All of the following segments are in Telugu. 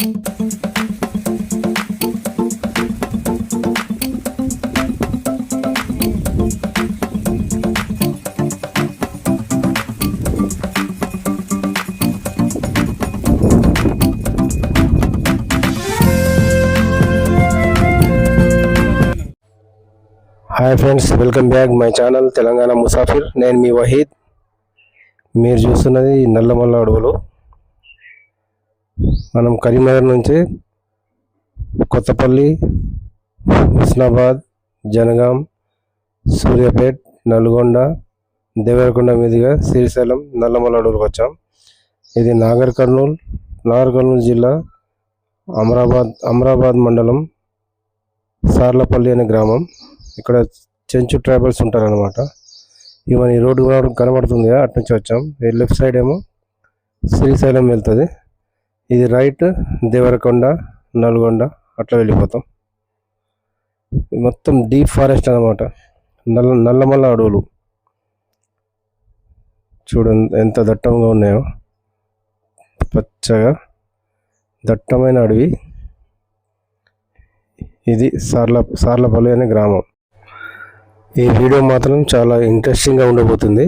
Hi friends welcome back my channel Telangana Musafir నేను మీ వహీద్ మీరు చూస్తున్నది నల్లమల్ల అడవులు. మనం కరీంనగర్ నుంచి కొత్తపల్లి హుస్నాబాద్ జనగాం సూర్యాపేట్ నల్గొండ దేవరకొండ మీదుగా శ్రీశైలం నల్లమల్ల అడవులకు వచ్చాం. ఇది నాగర్ కర్నూల్ నాగర్ కర్నూలు జిల్లా అమరాబాద్ అమరాబాద్ మండలం సార్లపల్లి అనే గ్రామం. ఇక్కడ చెంచు ట్రావెల్స్ ఉంటారనమాట ఇవి మన ఈ రోడ్డు కూడా కనబడుతుంది అటు నుంచి వచ్చాం. లెఫ్ట్ సైడ్ ఏమో శ్రీశైలం వెళ్తుంది. ఇది రైట్ దేవరకొండ నల్గొండ అట్లా వెళ్ళిపోతాం. ఇది మొత్తం డీప్ ఫారెస్ట్ అనమాట నల్ల నల్లమల్ల అడవులు. చూడండి ఎంత దట్టంగా ఉన్నాయో. పచ్చగా దట్టమైన అడవి. ఇది సార్ల సార్లపల్లి అనే గ్రామం. ఈ వీడియో మాత్రం చాలా ఇంట్రెస్టింగ్గా ఉండబోతుంది.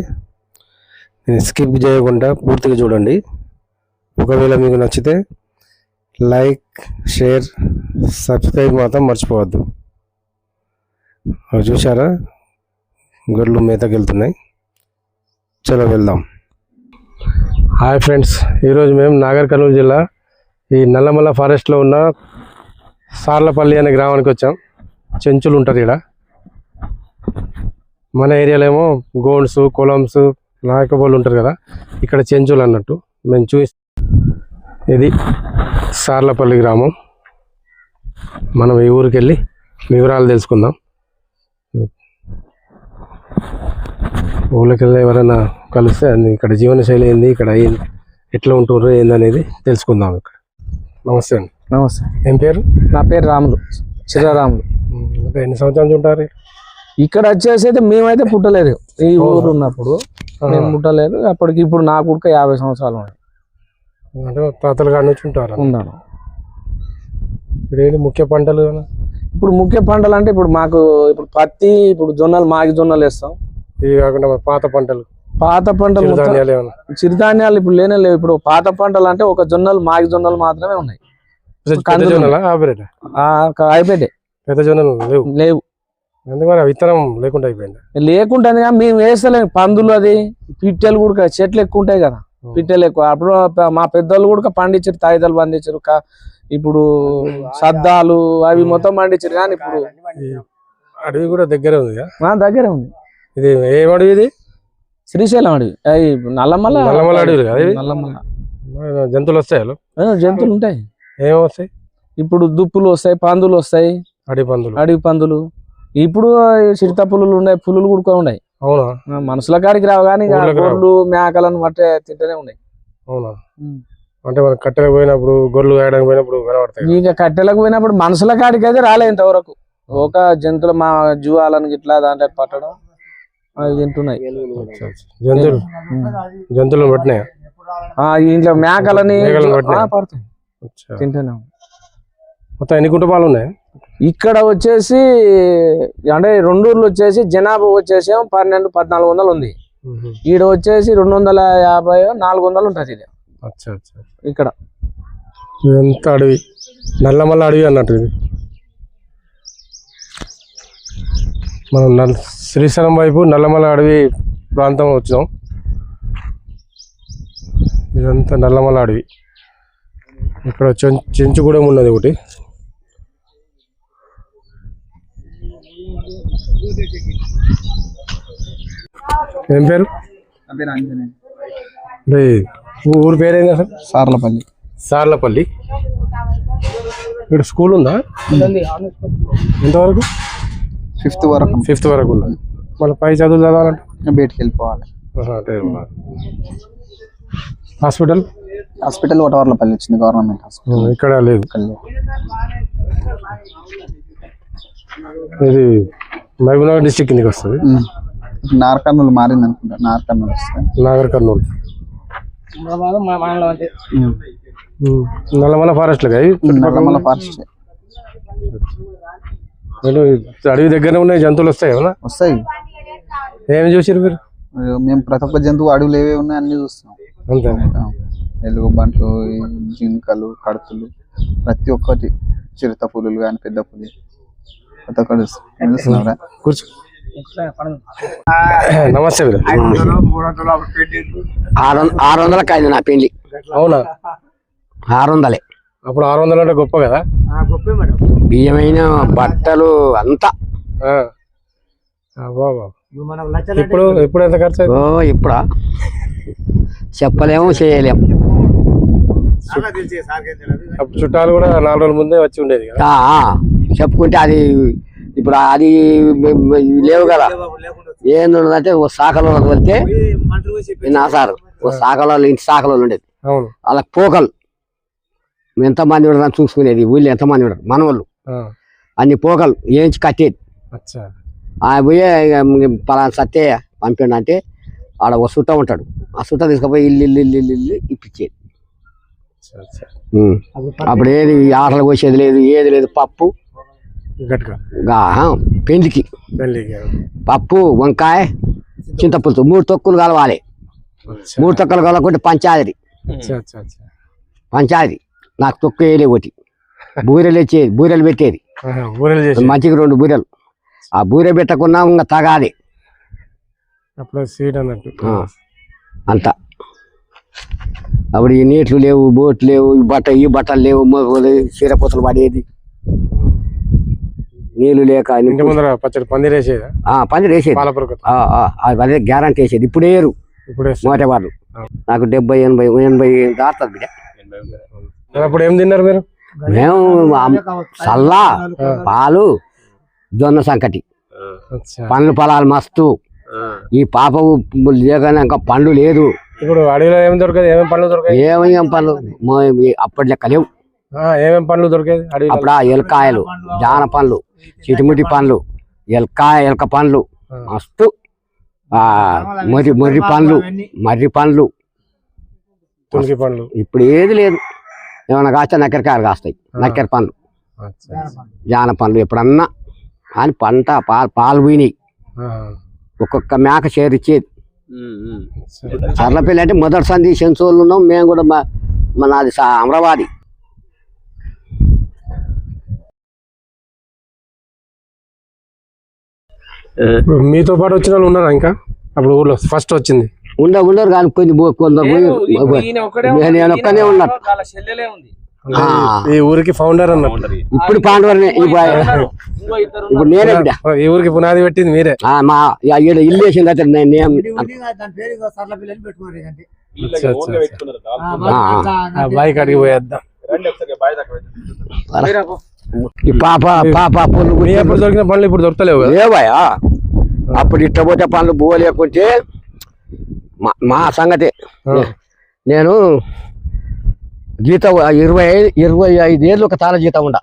నేను స్కిప్ చేయకుండా పూర్తిగా చూడండి. ఒకవేళ మీకు నచ్చితే లైక్ షేర్ సబ్స్క్రైబ్ మాత్రం మర్చిపోవద్దు. అవి చూసారా గొర్రెలు మేతకెళ్తున్నాయి. చలో వెళ్దాం. హాయ్ ఫ్రెండ్స్ ఈరోజు మేము నాగర్ కర్నూలు జిల్లా ఈ నల్లమల్ల ఫారెస్ట్లో ఉన్న సార్లపల్లి అనే గ్రామానికి వచ్చాం. చెంచులు ఉంటారు ఇక్కడ మన ఏరియాలో ఏమో గోండ్స్ కొలంస్ నాయకబోళ్ళు ఉంటారు కదా ఇక్కడ చెంచులు అన్నట్టు. మేము చూసి ఇది సార్లపల్లి గ్రామం. మనం ఈ ఊరికి వెళ్ళి వివరాలు తెలుసుకుందాం. ఊళ్ళకి వెళ్ళి ఎవరైనా కలిస్తే అన్ని ఇక్కడ జీవనశైలి ఏంది ఇక్కడ ఏంది ఎట్లా ఉంటుర్రు ఏంది అనేది తెలుసుకుందాం ఇక్కడ. నమస్తే అండి. నమస్తే. ఏం పేరు? నా పేరు రాములు చిరారాములు. ఎన్ని సంవత్సరాల ఉంటారు? ఇక్కడ వచ్చేసి అయితే మేమైతే పుట్టలేదు. ఈ ఊరు ఉన్నప్పుడు మేము పుట్టలేదు. అప్పటికి ఇప్పుడు నా కుడుక యాభై సంవత్సరాలు ఉన్నాయి అంటే తాతల కాడ నుంచి ఉంటారు ఉన్నాను ఇప్పుడు ముఖ్య పంటలు ఇప్పుడు ముఖ్య పంటలు అంటే ఇప్పుడు మాకు ఇప్పుడు పత్తి ఇప్పుడు జొన్నలు మాగి జొన్నలు వేస్తాం. ఇవి కాకుండా పాత పంటలు పాత పంటలు చిరుధాన్యాలు ఇప్పుడు లేనే లేవు. ఇప్పుడు పాత పంటలు అంటే ఒక జొన్నలు మాగి జొన్నలు మాత్రమే ఉన్నాయి. పెద్ద జొన్నలా? అయిపోయాయి పెద్ద లేవు. లేవు. ఎందుకంటే విత్తనం లేకుండా అయిపోయింది? కానీ మేము వేస్తలేము పందులు అది పిట్టెలు కూడా చెట్లు ఎక్కువ ఉంటాయి కదా. పిట్టెలు ఎక్కువ. అప్పుడు మా పెద్దోళ్ళు కూడా పండించారు తాయిదాలు పండించారు ఇప్పుడు సద్దాలు అవి మొత్తం పండించారు కానీ ఇప్పుడు అడవి కూడా దగ్గరే ఉంది దగ్గరే ఉంది. ఇది ఏం అడవి ఇది? శ్రీశైలం అడవి. అవి నల్లమల్ల నల్లమల్ల అడవి? నల్లమల్ల జంతువులు వస్తాయి జంతువులు ఉంటాయి. ఏం వస్తాయి? ఇప్పుడు దుప్పులు వస్తాయి పందులు వస్తాయి. అడవి పందులు. అడవి పందులు. ఇప్పుడు చిరుత పులులు ఉన్నాయి పులులు కూడా ఉన్నాయి. అవునా? మనుషుల కాడికి రావు కానీ. గొర్రెలు మేకలను బట్టే తింటూనే ఉన్నాయి. అవునా? అంటే మనం కట్టెలకు పోయినప్పుడు గొర్రెలు వేయడానికి పోయినప్పుడు కనబడతాయి ఇక కట్టెలకు పోయినప్పుడు మనుషుల కాడికి అయితే రాలే ఇంతవరకు. ఒక జంతువుల మా జువాలను ఇట్లా దాంట్లో పట్టడం అవి తింటున్నాయి. జంతువులు? జంతువులను పట్టినాయా? ఇంట్లో మేకలని పడతాయి. అచ్చా. తింటూనే ఉన్నాయి. మొత్తం ఎన్ని కుటుంబాలు ఉన్నాయి? ఇక్కడ వచ్చేసి అంటే రెండు ఊర్లు వచ్చేసి జనాభా వచ్చేసి పన్నెండు పద్నాలుగు వందలు ఉంది. ఈడ వచ్చేసి రెండు వందల యాభై నాలుగు వందలు ఉంటుంది ఇది. ఇక్కడ. ఇదంతా అడవి. నల్లమల్ల అడవి అన్నట్టు ఇది. మనం నల్ శ్రీశైలం వైపు నల్లమల్ల అడవి ప్రాంతం వచ్చాం ఇదంతా నల్లమల్ల అడవి. ఇక్కడ చెంచుగూడెం ఉన్నది ఒకటి. ఏం పేరు? అంటే ఊరి పేరేంది అసలు? సార్లపల్లి. సార్లపల్లి. ఇక్కడ స్కూల్ ఉందా? ఎంతవరకు? ఫిఫ్త్ వరకు ఫిఫ్త్ వరకు ఉన్నది మళ్ళీ పై చదువులు చదవాలంటే? బయటికి వెళ్ళిపోవాలి. హాస్పిటల్? హాస్పిటల్ ఒకటవర్లపల్లి వచ్చింది గవర్నమెంట్ హాస్పిటల్. ఇక్కడ లేదు. ఇది మహబూబ్నగర్ డిస్టిక్ కిందకి వస్తుంది. నార్కర్నూలు మారింది అనుకుంటా Nagar Kurnool um. Nallamala forest? Nallamala forest అడవి దగ్గరనే ఉన్నాయి జంతువులు వస్తాయి ఏమన్నా వస్తాయి. ఏమి చూసారు మీరు? మేము ప్రతి ఒక్క జంతువు అడవులు ఏవే ఉన్నాయి అన్ని చూస్తాం ఎలుగు బంట్లు ఈ జింకలు కడతలు ప్రతి ఒక్కటి చిరుత పులులు కానీ పెద్ద పులి ప్రతి ఒక్కటి చూస్తాం. చూస్తున్నారా కూర్చో. నమస్తే వీరు ఆరు వంద- ఆరు వందలకు అయింది నా పెళ్ళి అవునా? ఆరు వందలే అప్పుడు ఆరు వందలు అంటే గొప్ప కదా? బియ్యమైన బట్టలు అంతా. ఇప్పుడు ఇప్పుడు ఎంత ఖర్చు ఓ? ఇప్పుడా? చెప్పలేము చేయలేము. అప్పుడు చుట్టాలు కూడా నాలుగు రోజుల ముందే వచ్చి ఉండేది చెప్పుకుంటే అది ఇప్పుడు అది లేవు కదా. ఏంటంటే ఓ శాఖలో వెళ్తే నా సార్ ఓ శాఖలో ఇంటి శాఖలో ఉండేది. అలా పోకలు. ఎంతమంది ఉండరు చూసుకునేది ఊళ్ళో ఎంతమంది ఉండరు మనవాళ్ళు. ఆ. అన్ని పోకలు ఏంచి కట్టేది. ఆ పోయే పలానా సత్తే పంపిండు అంటే ఆడ ఒక సుట్ట ఉంటాడు. ఆ సుట్ట తీసుకుపోయి ఇల్లు ఇల్లు ఇల్లు ఇల్లు ఇల్లు ఇప్పించేది. అప్పుడు ఏది ఆటలు పోసేది లేదు ఏది లేదు పప్పు పెళ్ళికి పప్పు వంకాయ చింతపులుసు మూడు తొక్కులు కలవాలి. మూడు తొక్కలు కలవకుంటే అచ్చా. పంచాయతీ. నాకు తొక్కు వేయలే ఒకటి. బూరెలు వచ్చేది బూరెలు పెట్టేది. మంచికి రెండు బూరెలు. ఆ బూరె పెట్టకున్నా ఇంకా ఆ. అంత. అప్పుడు ఈ నీట్లు లేవు బోట్లు లేవు ఈ బట్ట ఈ బట్టలు లేవు మొగలు చీరపూతలు పడేది. నీళ్ళు లేక పచ్చడి పందిరి వేసేదా? ఆ, పందిరి వేసేది. అదే గ్యారంటీ వేసేది. ఇప్పుడు వేస్తారు. మోటేవాళ్ళు ఆ. నాకు డెబ్బై ఎనభై ఎనభై దాటుతుంది బిడ్డ. అప్పుడు ఏం తిన్నారు మీరు? మేము సల్లా పాలు జొన్న సంకటి. అచ్చా. పండ్లు పొలాలు మస్తు. ఈ పాప లేకనే ఇంకా పండ్లు లేదు. ఇప్పుడు అడవిలో ఏమి దొరకదు? ఏమేమి పండ్లు దొరకాయి ఏమేం పండ్లు? అప్పటి లెక్క లేవు. ఏమేమి పండ్లు దొరికేది? అప్పుడు ఆ ఎలకాయలు జాన పండ్లు చిటిముటి పండ్లు ఎలకాయ ఎలక పండ్లు. మస్తు ఆ మొర్రి మొర్రి పండ్లు మర్రి పండ్లు. తులసి పండ్లు. ఇప్పుడు ఏది లేదు. ఏమైనా కాస్తే నక్కరికాయలు కాస్తాయి. నక్కర పండ్లు. జాన పండ్లు. ఎప్పుడన్నా. అని పంట పాలు పాలు పోయినాయి. ఒక్కొక్క మేక చేరిచ్చేది. చర్లపల్లి అంటే మొదటి సంధి సెన్సోళ్ళు ఉన్నాం. మేము కూడా మా నాది సా- అమరావతి ఇప్పుడు మీతో పాటు వచ్చిన వాళ్ళు ఉన్నారా ఇంకా? అప్పుడు ఊర్లో ఫస్ట్ వచ్చింది. ఉండ ఉండరు కానీ కొన్ని కొందరు నేను- ఒక్కనే ఉన్నా. ఈ ఊరికి ఫౌండర్ అన్నట్టు ఇప్పుడు పాండవర్ని ఇప్పుడు నేనే ఈ ఊరికి పునాది పెట్టింది మీరే. ఆ, మా ఇల్లు వేసింది అయితే నేను బాయ్ కాడికి పోయేద్దాం. ఈ పాప పాప పొల్లు మీ అప్పుడు దొరికిన పండ్లు ఇప్పుడు దొరకలేవు లేవాయా అప్పుడు ఇట్ట పోతే పనులు పోలేకుంటే మా మా సంగతి. నేను జీతం ఇరవై ఐదు ఇరవై ఐదు ఏళ్ళు ఒక తాళ జీతం ఉండ.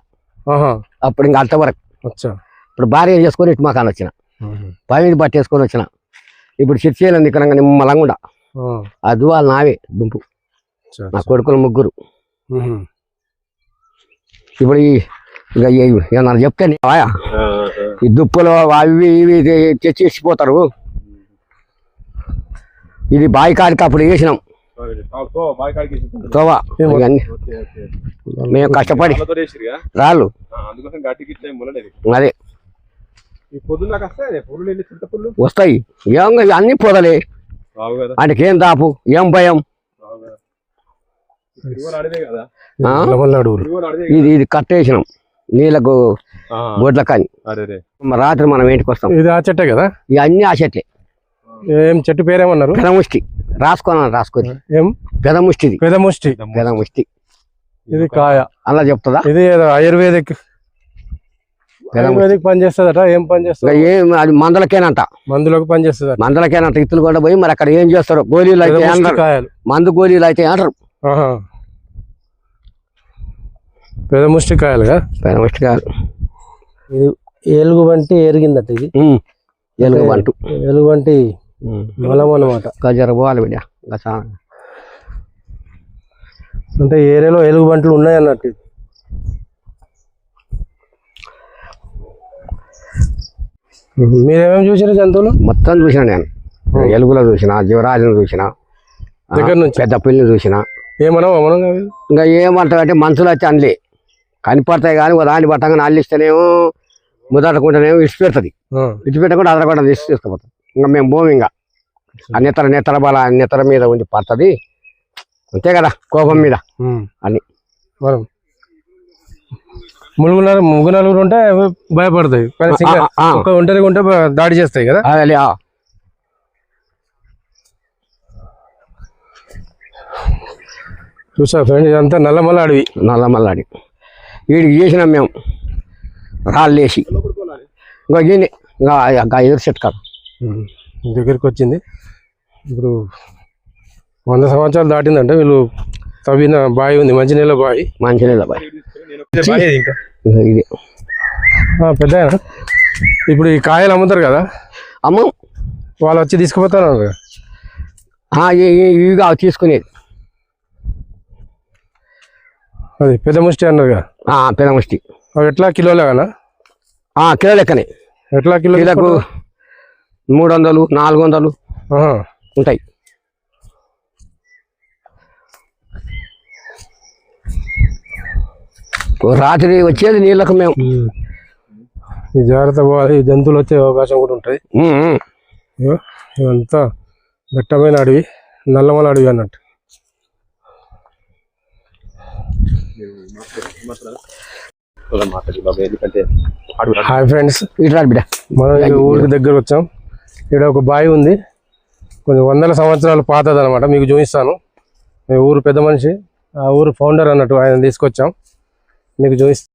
అప్పుడు ఇంకా అంతవరకు. ఇప్పుడు భార్య చేసుకొని ఇటు మాకాన వచ్చిన. పైన పట్టేసుకొని వచ్చిన. ఇప్పుడు చిర్చీల నిక్కరంగా నిమ్మలంగా ఉండ. ఆ. దువాలు నావే దుంపు. అచ్చా, నా. కొడుకులు ముగ్గురు. ఇప్పుడు ఈ ఇక ఏమన్నా చెప్తే నీవాయా? ఈ దుప్పులు అవి ఇవి తెచ్చిపోతారు ఇది బావి కాడికి అప్పుడు వేసినాం. తోవా. మేము కష్టపడి రాళ్ళు. అదే. వస్తాయి ఏం అన్ని పొదలే. వాటికి ఏం దాపు? ఏం భయం? ఇది ఇది కట్టేసినాం. నీళ్ళకు బొడ్ల కాని. రాత్రి మనం ఇంటికి వస్తాం. ఇది ఆ చెట్టే కదా? ఇవన్నీ ఆ చెట్లే. ఏం చెట్టు పేరేమన్నారు? పెదముష్టి. రాసుకున్నాను రాసుకొని ఏం? పెదముష్టిది పెదముష్టి. పెదముష్టి. ఇది కాయ. అలా చెప్తుందా? ఇది ఏదో ఆయుర్వేదిక్. పెదముష్టి. ఆయుర్వేదిక్ పని చేస్తుందట ఏం పని ఇంకా చేస్తుంది ఏం అది మందులకేనంట. మందులకు పని చేస్తుందట. మందులకేనంట ఇత్తులు కూడా పోయి మరి అక్కడ ఏం చేస్తారు? గోళీలు అయితే పెదముష్టి మందు గోళీలు అయితే అంటారు ఆహా. పెదముష్టి కాయలుగా పెదముష్టి కాదు ఎలుగుబంటి ఎరిగిందట ఇది? ఉమ్. ఎలుగు అంటూ ఎలుగుబంటి మలం అనమాట గజర పోవాలి బిడ్డ. అంటే ఏరియాలో ఎలుగుబంట్లు ఉన్నాయి అన్నట్టు ఇది. మీరేమేమి చూసారు జంతువులు? మొత్తం చూసిన నేను. ఎలుగులో చూసిన జీవరాజును చూసిన దగ్గర నుంచి? పెద్ద పిల్లిని చూసిన. ఏమన్నా ఇంకా ఏమంటారంటే మనుషులు వచ్చి అనలే. కనిపడతాయి కానీ ఒక దాన్ని పట్టంగా నాలిస్తేనేమో ముదటకుంటేనేమో ఇడిచి పెడుతుంది ఇడిచి పెట్టకుండా అదరకుండా తీసి తీసుకుపోతాం. ఇంకా మేము భూమి ఇంకా. ఆ నెత్తర బల నెత్తర మీద ఉండి పడుతుంది. అంతే కదా కోపం మీద. అని. ములుగు ముగ్గు నలుగురు ఉంటే భయపడతాయి. ఒంటరిగా ఉంటే దాడి చేస్తాయి కదా. అదే. చూసా ఫ్రెండ్? ఇదంతా నల్లమల్ల అడవి నల్ల మల్లాడి వీడికి చేసినాం మేము. రాళ్ళు వేసి. ఇంకా దీన్ని ఇంకా ఎదురు చెట్టు కాదు దగ్గరికి వచ్చింది. ఇప్పుడు వంద సంవత్సరాలు దాటిందంటే వీళ్ళు తవ్విన బావి ఉంది మంచినీళ్ళ బావి మంచి నీళ్ళ బాయ్. ఇంకా. ఇది. పెద్ద ఇప్పుడు ఈ కాయలు అమ్ముతారు కదా? అమ్మ. వాళ్ళు వచ్చి తీసుకుపోతారు ఇవి తీసుకునేది. అది పెద్ద ముష్టి అన్నారు కదా ఆ, పెద్ద ముష్టి. అవి ఎట్లా ఆ, కిలో లెక్కనే. ఎట్లా కిలో కిలోకు మూడు వందలు నాలుగు వందలు. ఉంటాయి. రాత్రి వచ్చేది నీళ్ళకు మేము. జాగ్రత్త పోవాలి. జంతువులు వచ్చే అవకాశం కూడా ఉంటుంది ఇదంతా దట్టమైన అడవి నల్లమల అడవి అన్నట్టు మాట్లాడి బాబు ఎందుకంటే అడుగు హాయ్ ఫ్రెండ్స్ ఇటు బిడ్డ. మనం ఊరికి దగ్గర వచ్చాం. ఇక్కడ ఒక బావి ఉంది. కొన్ని వందల సంవత్సరాలు పాతది అనమాట మీకు చూపిస్తాను. మీ ఊరు పెద్ద మనిషి. ఆ ఊరు ఫౌండర్ అన్నట్టు ఆయన తీసుకొచ్చాం. మీకు చూపిస్తా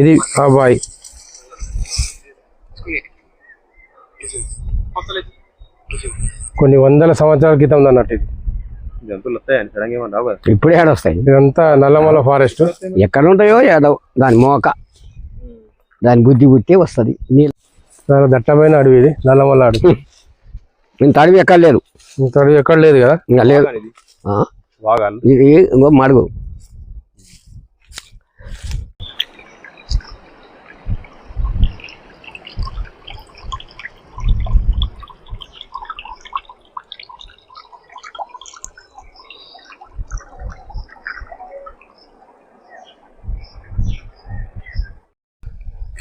ఇది ఆ బావి కొన్ని వందల సంవత్సరాల క్రితం అన్నట్టు ఇది. జంతువులు వస్తాయని సడన్గా ఏమన్నా రావు కదా. ఇప్పుడే ఏడొస్తాయి ఇదంతా నల్లమల ఫారెస్ట్. ఎక్కడ ఉంటాయో ఏడవు దాని మోక. దాని బుద్ధి బుద్ధి వస్తుంది. నీళ్ళు చాలా దట్టమైన అడవి ఇది నల్లమల అడవి. ఇంత అడవి ఎక్కడ లేదు. ఇంత అడవి ఎక్కడ లేదు కదా? ఇంకా లేదు. వాగాలు ఇది. ఆ? వాగాలు ఇది ఇంకో మడుగు.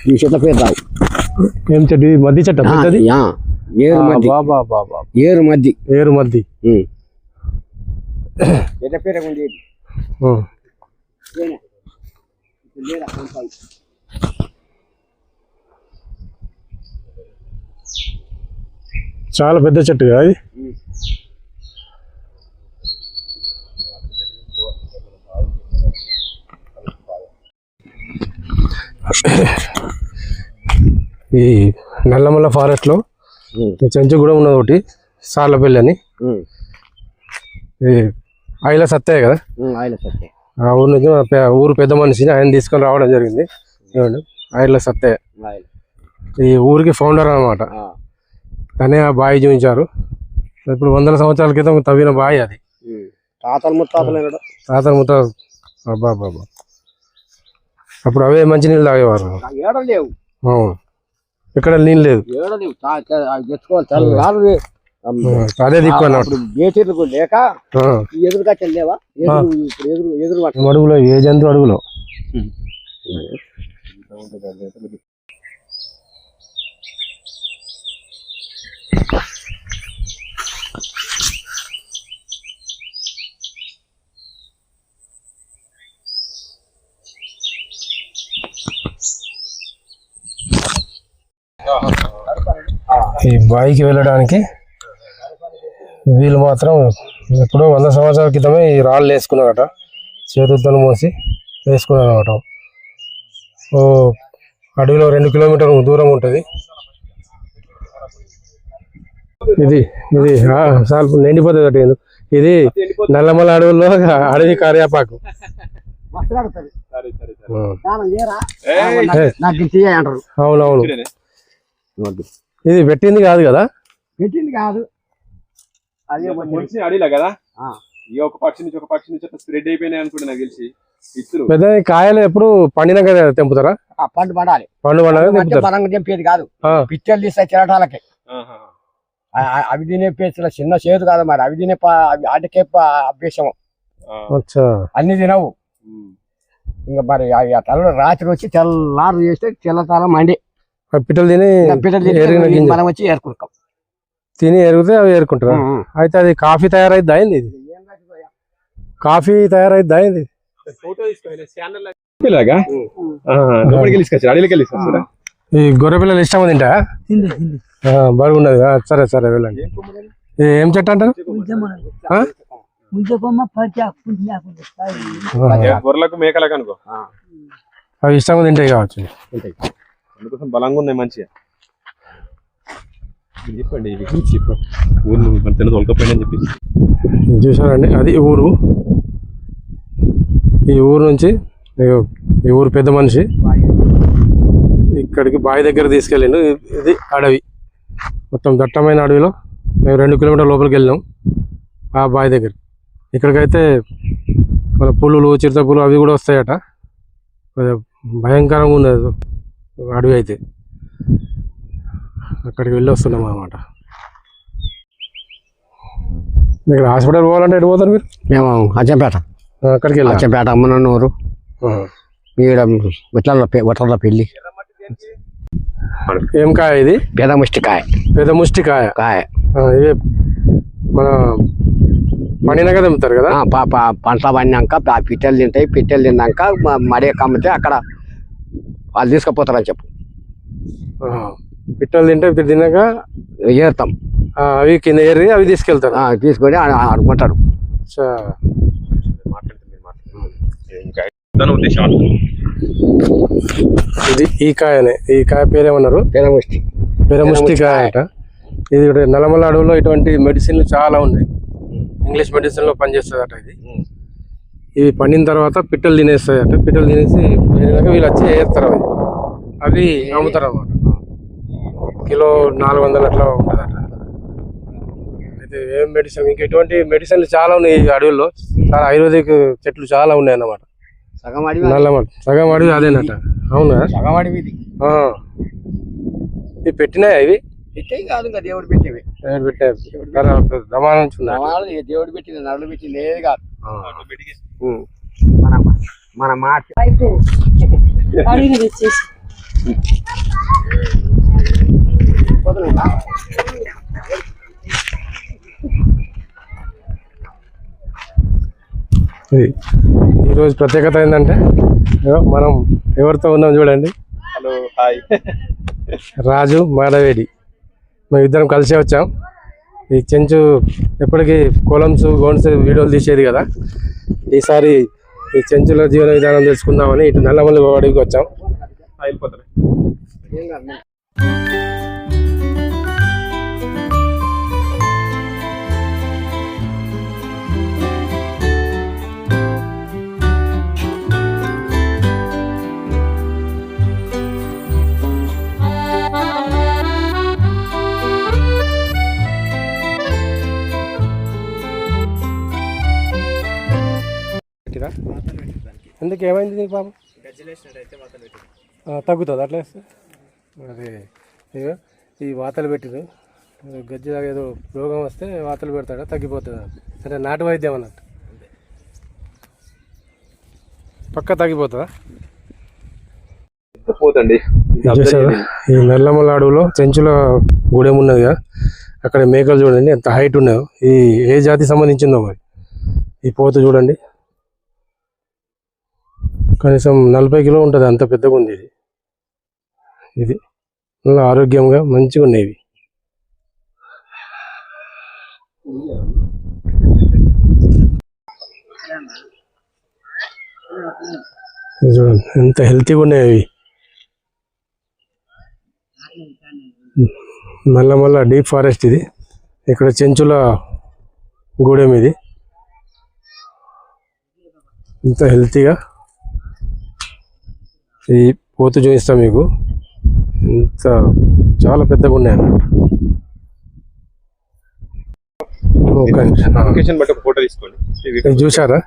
ఈ చెట్ల పేరు రావు. ఏం చెట్టు ఇది? మద్ది చెట్టు పెద్దది. ఏరు మధ్య బాబా బాబా ఏరు మధ్య ఏరు మద్ది చెట్ల పేరు ఉండేది. చాలా పెద్ద చెట్టు కదా ఇది? ఈ నల్లమల్ల ఫారెస్ట్లో ఈ చెంచుగూడెం ఉన్నది ఒకటి సార్లపల్లి అని. ఈ ఆయిల సత్తయ్య కదా? ఆ ఊరు నుంచి ఊరు పెద్ద మనిషిని ఆయన తీసుకొని రావడం జరిగింది. ఆయిల సత్తయ్య ఈ ఊరికి ఫౌండర్ అన్నమాట. తనే ఆ బావి చూపించారు. ఇప్పుడు వందల సంవత్సరాల క్రితం తవ్విన బావి అది. తాతలు ముత్తాతలు తాత ముత్త అబ్బా బాబా అప్పుడు అవే మంచి నీళ్ళు తాగేవారు అవును. ఇక్కడ నీళ్ళు లేదు అదే దిక్కు అన్నట్టు లేక ఎదురుగా చెల్లేవా? ఎదురు ఎదురు. అడుగులో ఏ జంతు అడుగులో? ఈ బావికి వెళ్ళడానికి వీళ్ళు మాత్రం ఎప్పుడో వంద సంవత్సరాల క్రితమే ఈ రాళ్ళు వేసుకున్నారట. చేతులతో మోసి వేసుకున్నారన్నమాట. ఓ అడవిలో రెండు కిలోమీటర్ల దూరం ఉంటుంది. ఇది ఇది ఆ, చాలా నిండిపోతుంది అటు ఇది. ఇది నల్లమల అడవుల్లో అడవి కార్యాపాకు. సరే. సరే సరే అవునవును. చూడేనే. ఇది పెట్టింది కాదు కదా? పెట్టింది కాదు. అదే అడిలా కదా? ఆ. ఇక ఒక పక్షి నుంచి ఒక పక్షి నుంచి స్ప్రెడ్ అయిపోయినాయి అనుకుంటే నాకు తెలిసి. ఇత్తులు పెద్ద ఈ కాయలు ఎప్పుడు పండినాక తెంపుతారా? ఆ పండు పడాలి. పండు మనం తెంపేది కాదు. ఆ. పిచ్చలు తీస్తాయి చిరటాలకి. ఆహా. ఆ- ఆ- అవి తినే పేస్తుల చిన్న చేదు కాదు మరి. అవి తినే ఆటకే అభ్యాసం అన్ని తినవు. ఇంకా మరి అవి ఆ తలలో రాత్రి వచ్చి తెల్లారు చేస్తే తెల్లతాల మండి. పిట్టలు తిని పిట్టలు తిని మనం వచ్చి ఏరుకుంటాం. తిని ఎరిగితే అవి ఏరుకుంటారు. అయితే అది కాఫీ తయారైద్దా అయింది ఇది? కాఫీ తయారైద్దా అయింది అడిలోకి వెళ్ళి ఈ గొర్రె పిల్లలు ఇష్టం తింటా? బాగున్నది ఆ, సరే సరే వెళ్ళండి. ఏం చెట్టు అంటారు. గొర్రెలకు మేకలకు అనుకో. అవి ఇష్టంగా తింటాయి కావచ్చు. అందుకోసం బలంగా ఉన్నాయి మంచిగా. చెప్పండి ఇది గురించి చెప్పండి. ఊరు మన తిన తొలకపోయినా చెప్పి. చూసానండి అది ఊరు. ఈ ఊరు నుంచి ఈ ఊరు పెద్ద మనిషి ఇక్కడికి బావి దగ్గర తీసుకెళ్ళిండు. ఇది అడవి. మొత్తం దట్టమైన అడవిలో మేము రెండు కిలోమీటర్ లోపలికి వెళ్ళినాం ఆ బావి దగ్గర. ఇక్కడికైతే మన పులులు చిరుతపులు అవి కూడా వస్తాయట. భయంకరంగా ఉన్నది. అడవి అయితే. అక్కడికి వెళ్ళి వస్తున్నాం అన్నమాట. ఇక్కడ హాస్పిటల్ పోవాలంటే ఎటు పోతారు మీరు? మేము అచ్చంపేట. అక్కడికి వెళ్ళా అచ్చంపేట అమ్మనూరు ఈడ విట్లలో విట్లలో పెళ్ళి. ఏం కాయ ఇది? పేద ముష్టి కాయ. పెద్ద ముష్టి కాయ? ఇవే మన పండినాక తెమ్ముతారు కదా? పంట పండినాక పిట్టెలు తింటాయి పిట్టెలు తిన్నాక మడి కమ్మితే అక్కడ వాళ్ళు తీసుకుపోతారని చెప్పు. పిట్టలు తింటే ఇవి తిన్నాక ఏరుతాం. అవి కింద ఏరి అవి తీసుకెళ్తారు. తీసుకొని ఉద్దేశం ఇది ఈ కాయనే. ఈ కాయ పేరేమన్నారు? పేద ముష్టి పెరముష్టి కాయ అట. ఇది నల్లమల్ల అడవిలో ఇటువంటి మెడిసిన్లు చాలా ఉన్నాయి. ఇంగ్లీష్ మెడిసిన్లో పనిచేస్తుంది అట ఇది ఇవి పండిన తర్వాత పిట్టలు తినేస్తాయి అట. పిట్టలు తినేసి వీళ్ళు వచ్చి వేస్తారు అవి. అవి అమ్ముతారు అన్నమాట. కిలో నాలుగు వందలు అట్లా ఉంటుంది అట అయితే ఏం మెడిసిన్ ఇంకా ఇటువంటి మెడిసిన్లు చాలా ఉన్నాయి ఈ అడవుల్లో. చాలా ఆయుర్వేదిక్ చెట్లు చాలా ఉన్నాయి అన్నమాట. సగం అడివి నల్లమల్ల సగం అడవి అదేనట. అవునా? సగం అడివి. ఇవి పెట్టినాయి ఇవి? పెట్టేవి కాదు ఇంకా దేవుడు పెట్టేవి. దమానం? సమాలు ఇక దేవుడు పెట్టింది నరుడు పెట్టింది ఏది కాదు. మన మన మాట ఇది ఈరోజు ప్రత్యేకత ఏంటంటే మనం ఎవరితో ఉన్నాం చూడండి. Hello hi. రాజు మాధవేడి మేము ఇద్దరం కలిసే వచ్చాం. ఈ చెంచు ఎప్పటికీ కొలమ్స్ గోన్స్ వీడియోలు తీసేది కదా. ఈసారి ఈ చెంచుల జీవన విధానం తెలుసుకుందామని ఇటు నల్లమల్లి అడవికి వచ్చాం. పెట్టిరా? ఎందుకు ఏమైంది నీకు పాపం? తగ్గుతుంది అట్లా వేస్తే? అదే ఈ వాతలు పెట్టిరు. గజ్జి ఏదో రోగం వస్తే వాతలు పెడతాడు? తగ్గిపోతుంది? అంటే నాటు వైద్యం అన్నట్టు. పక్క తగ్గిపోతుందా? పోతండి? ఈ నల్లమల అడవిలో చెంచుల గూడెం ఉన్నదిగా. అక్కడ మేకలు చూడండి ఎంత హైట్ ఉన్నాయో ఈ ఏ జాతి సంబంధించిందో మరి? ఈ పోతు చూడండి. కనీసం నలభై కిలో ఉంటుంది అంత పెద్దగా ఉంది ఇది. ఇది మళ్ళీ ఆరోగ్యంగా మంచిగా ఉన్నాయి చూడండి ఎంత హెల్తీగా ఉన్నాయి అవి మళ్ళా మళ్ళా డీప్ ఫారెస్ట్ ఇది. ఇక్కడ చెంచుల గూడెం ఇది. ఇంత హెల్తీగా ఈ పోతు చూపిస్తాం మీకు. ఇంత చాలా పెద్దగా ఉన్నాయి చూసారా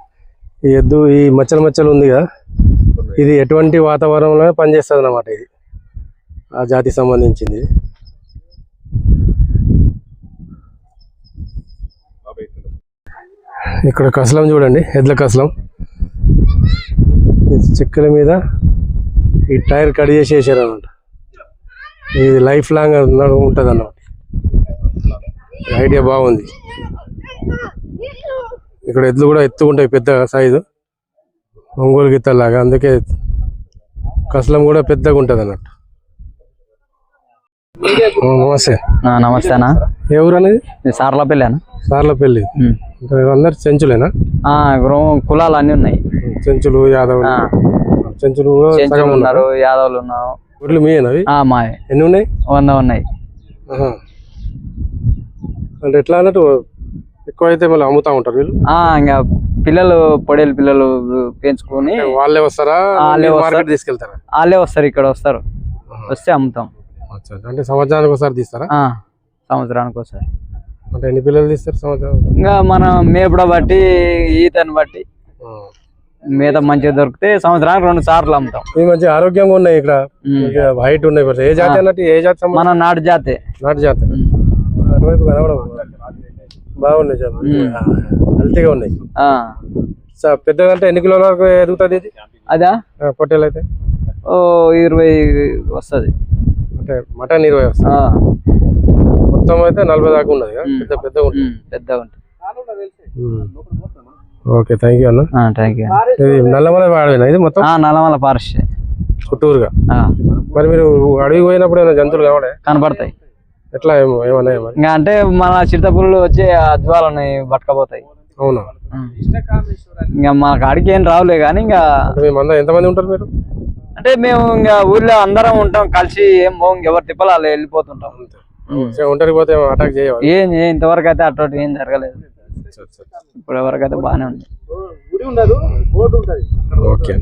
ఈ ఎద్దు ఈ మచ్చలు మచ్చలు ఉంది కదా ఇది ఎటువంటి వాతావరణంలో పనిచేస్తుంది అన్నమాట ఇది. ఆ జాతికి సంబంధించింది. ఇక్కడ కసలం చూడండి ఎడ్ల కసలం. చెక్కల మీద ఈ టైర్ కట్ చేసి వేసారు అనమాట ఇది లైఫ్ లాంగ్ ఉంటుంది అన్నమాట ఐడియా బాగుంది. ఇక్కడ ఎద్దులు కూడా ఎత్తు ఉంటాయి పెద్ద సైజు. ఒంగోలు గిత్తలాగా అందుకే కసలం కూడా పెద్దగా ఉంటుంది అన్నట్టు నమస్తే. నమస్తే అన్న. ఏ ఊరు అనేది సార్లపల్లి అన్న. సార్లపల్లి. అందరు చెంచులేనా? కులాలు అన్ని ఉన్నాయి. చెంచులు యాదవులు. ఆ, చెంచులు ఉన్నారు యాదవులు ఉన్నారు. ఊర్లు మీయేనవి మావి ఎన్ని ఉన్నాయి? వంద ఉన్నాయి. అంటే ఎట్లా అన్నట్టు ఎక్కువ అయితే మళ్ళీ అమ్ముతా ఉంటారు వీళ్ళు? ఇంకా పిల్లలు పొడేలు పిల్లలు పెంచుకొని వాళ్ళే వస్తారా? వాళ్ళే. మార్కెట్ తీసుకెళ్తారా? వాళ్ళే వస్తారు ఇక్కడ వస్తారు. వస్తే అమ్ముతాం. అంటే సంవత్సరానికి ఒకసారి తీస్తారా? సంవత్సరానికి ఒకసారి. అంటే ఎన్ని పిల్లలు తీస్తారు సంవత్సరం ఇంకా మనం మేపుడ బట్టి ఈతని బట్టి. మేత మంచిగా దొరికితే సంవత్సరానికి రెండు సార్లు అమ్ముతాం. ఈ మంచి ఆరోగ్యంగా ఉన్నాయి ఇక్కడ. హైట్ ఉన్నాయి. ఏ జాతి అన్నట్టు ఏ జాతి మన నాటు జాతే. నాటు జాతి. ఉమ్. అటువైపు కనబడవు. బాగున్నాయి చాలా హెల్తీగా ఉన్నాయి. పెద్దదంటే ఎన్ని కిలోల వరకు ఎదుగుతుంది ఇది? అదా? పొట్టేలు అయితే? ఓ ఇరవై వస్తుంది. అంటే మటన్ ఇరవై వస్తుంది. మొత్తం అయితే నలభై దాకా ఉన్నది. పెద్ద పెద్దగా ఉంటుంది. పెద్దగా ఉంటుంది. ఓకే థ్యాంక్ యూ అన్న. థ్యాంక్ యూ ఇది నల్లమల వాడేనా ఇది మొత్తం? నల్లమల పార్ష్ చుట్టూరుగా మరి మీరు అడవికి పోయినప్పుడు ఏమైనా జంతువులు కనబడే కనబడతాయి ఎట్లా ఏమో ఏమన్నాయి మరి ఇంకా అంటే మన చిరుతపుల్లు వచ్చి అజ్వాలని పట్టుకపోతాయి అవునా? ఇంకా మన కాడికి ఏం రావులే కానీ ఇంకా మీ ఎంతమంది ఉంటారు మీరు? అంటే మేము ఇంకా ఊళ్ళో అందరం ఉంటాం కలిసి ఏం పోం ఎవరు తిప్పలు అలా వెళ్ళిపోతుంటాం. ఉం. ఒంటరికి పోతే అటాక్ చేయవాలి ఏం ఏం ఇంతవరకు అయితే అటువంటి ఏం జరగలేదు. ఇప్పుడు ఎవరికైతే బాగానే ఉంది. ఓకే.